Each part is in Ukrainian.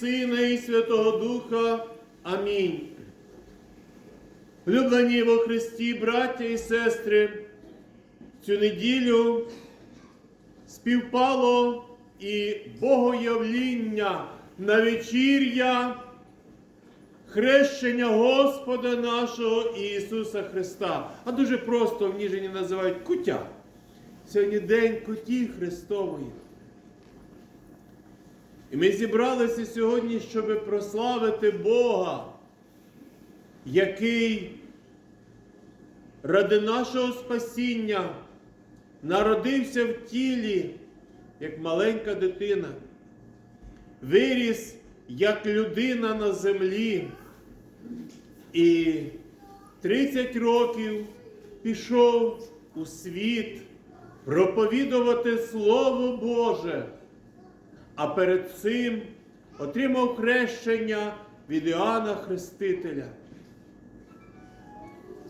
Сина і Святого Духа. Амінь. Влюблені во Христі, браття і сестри, цю неділю співпало і богоявління на вечір'я хрещення Господа нашого Ісуса Христа. А дуже просто в Ніжині називають куття. Сьогодні день куті Христової. І ми зібралися сьогодні, щоб прославити Бога, який ради нашого спасіння народився в тілі, як маленька дитина, виріс як людина на землі. І 30 років пішов у світ проповідувати Слово Боже а перед цим отримав хрещення від Іоанна Хрестителя.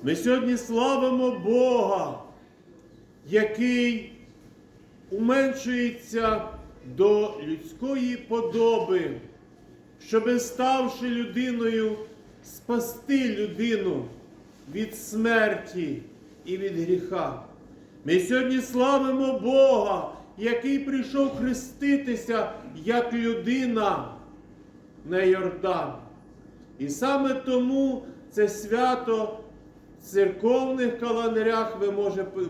Ми сьогодні славимо Бога, який уменшується до людської подоби, щоби ставши людиною, спасти людину від смерті і від гріха. Ми сьогодні славимо Бога, який прийшов хреститися як людина на Йордан. І саме тому це свято в церковних календарях ви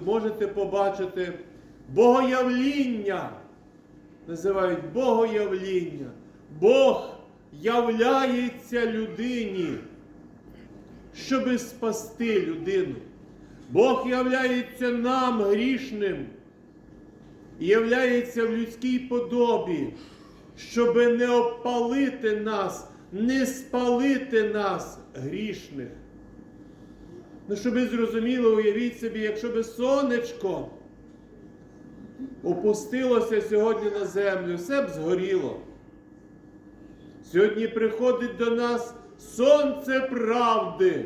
можете побачити богоявління. Називають богоявління. Бог являється людині, щоби спасти людину. Бог являється нам грішним являється в людській подобі, щоб не обпалити нас, не спалити нас грішних. Ну, щоб ви зрозуміли, уявіть собі, якщо би сонечко опустилося сьогодні на землю, все б згоріло. Сьогодні приходить до нас сонце правди.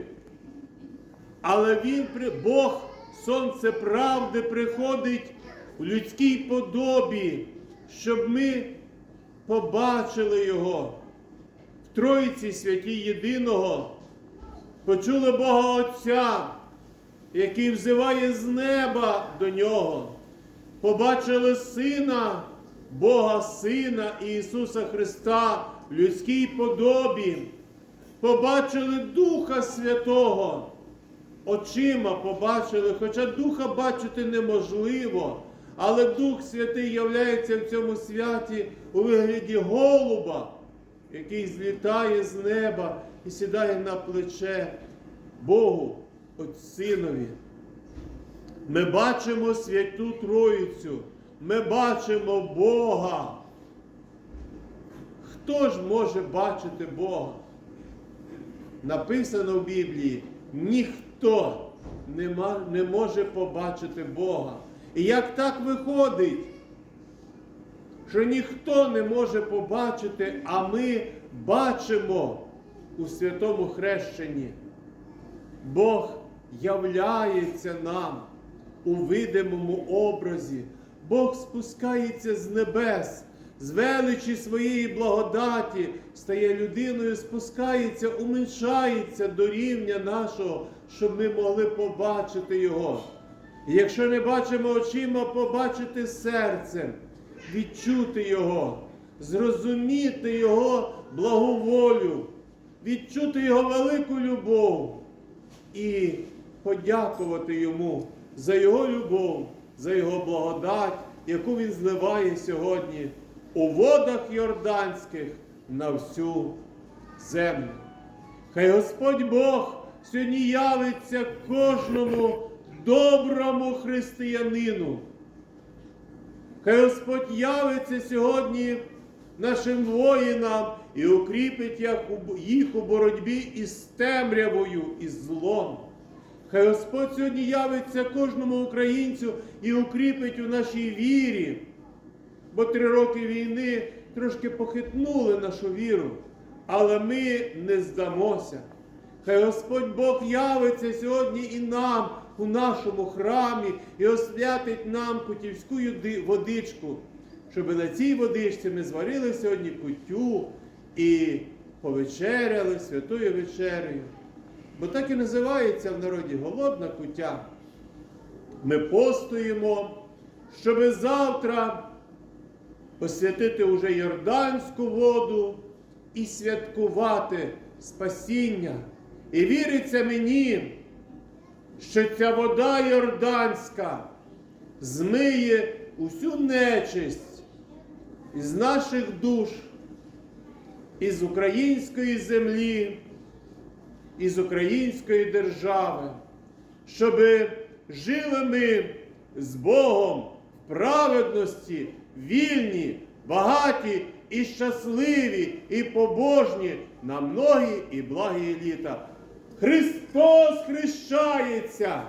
Але він, Бог, сонце правди, приходить у людській подобі, щоб ми побачили Його. В Троїці святій єдиного, почули Бога Отця, який взиває з неба до нього, побачили Сина, Бога Сина Ісуса Христа в людській подобі, побачили Духа Святого. Очима побачили, хоча Духа бачити неможливо, але Дух Святий являється в цьому святі у вигляді голуба, який злітає з неба і сідає на плече Богу, Отцинові. Ми бачимо святу Троїцю, ми бачимо Бога. Хто ж може бачити Бога? Написано в Біблії, ніхто не може побачити Бога. І як так виходить, що ніхто не може побачити, а ми бачимо у святому хрещенні. Бог являється нам у видимому образі. Бог спускається з небес, з величі своєї благодаті, стає людиною, спускається, уменшається до рівня нашого, щоб ми могли побачити Його. І якщо не бачимо очима, побачити серцем, відчути Його, зрозуміти Його благоволю, відчути Його велику любов і подякувати Йому за Його любов, за Його благодать, яку Він зливає сьогодні у водах Йорданських на всю землю. Хай Господь Бог сьогодні явиться кожному доброму християнину. Хай Господь явиться сьогодні нашим воїнам і укріпить їх у- боротьбі із темрявою і злом. Хай Господь сьогодні явиться кожному українцю і укріпить у нашій вірі. Бо три роки війни трошки похитнули нашу віру, але ми не здамося. Хай Господь Бог явиться сьогодні і нам у нашому храмі і освятить нам кутівську водичку, щоб на цій водичці ми зварили сьогодні кутю і повечеряли святою вечерею. Бо так і називається в народі голодна куття. Ми постуємо, щоби завтра освятити уже Йорданську воду і святкувати спасіння. І віриться мені, що ця вода Йорданська змиє усю нечисть із наших душ, із української землі, із української держави, щоби жили ми з Богом в праведності, вільні, багаті і щасливі, і побожні на многі і благі літа. Христос хрещається!